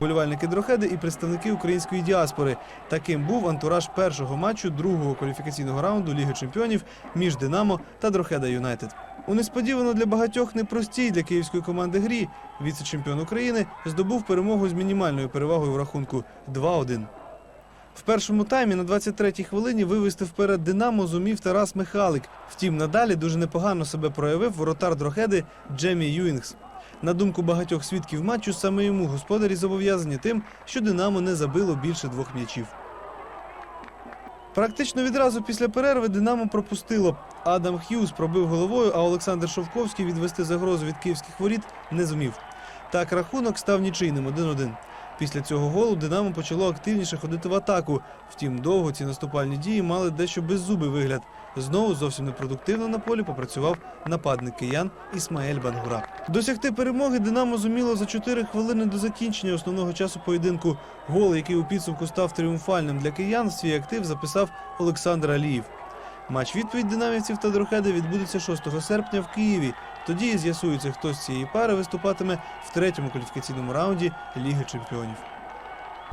Болівальники Дрохеди і представники української діаспори. Таким був антураж першого матчу другого кваліфікаційного раунду Ліги Чемпіонів між Динамо та Дрохеда Юнайтед. У несподівано для багатьох непростій для київської команди грі віце-чемпіон України здобув перемогу з мінімальною перевагою в рахунку 2-1. В першому таймі на 23-й хвилині вивести вперед Динамо зумів Тарас Михалик. Втім, надалі дуже непогано себе проявив воротар Дрохеди Джемі Юінгс. На думку багатьох свідків матчу, саме йому господарі зобов'язані тим, що Динамо не забило більше двох м'ячів. Практично відразу після перерви Динамо пропустило. Адам Х'юз пробив головою, а Олександр Шовковський відвести загрозу від київських воріт не зумів. Так рахунок став нічийним 1-1. Після цього голу Динамо почало активніше ходити в атаку. Втім, довго ці наступальні дії мали дещо беззубий вигляд. Знову зовсім непродуктивно на полі попрацював нападник киян Ісмаель Бангура. Досягти перемоги Динамо зуміло за 4 хвилини до закінчення основного часу поєдинку. Гол, який у підсумку став тріумфальним для киян, свій актив записав Олександр Аліїв. Матч відповідь динамівців та Дрохеди відбудеться 6 серпня в Києві. Тоді з'ясується, хто з цієї пари виступатиме в третьому кваліфікаційному раунді Ліги Чемпіонів.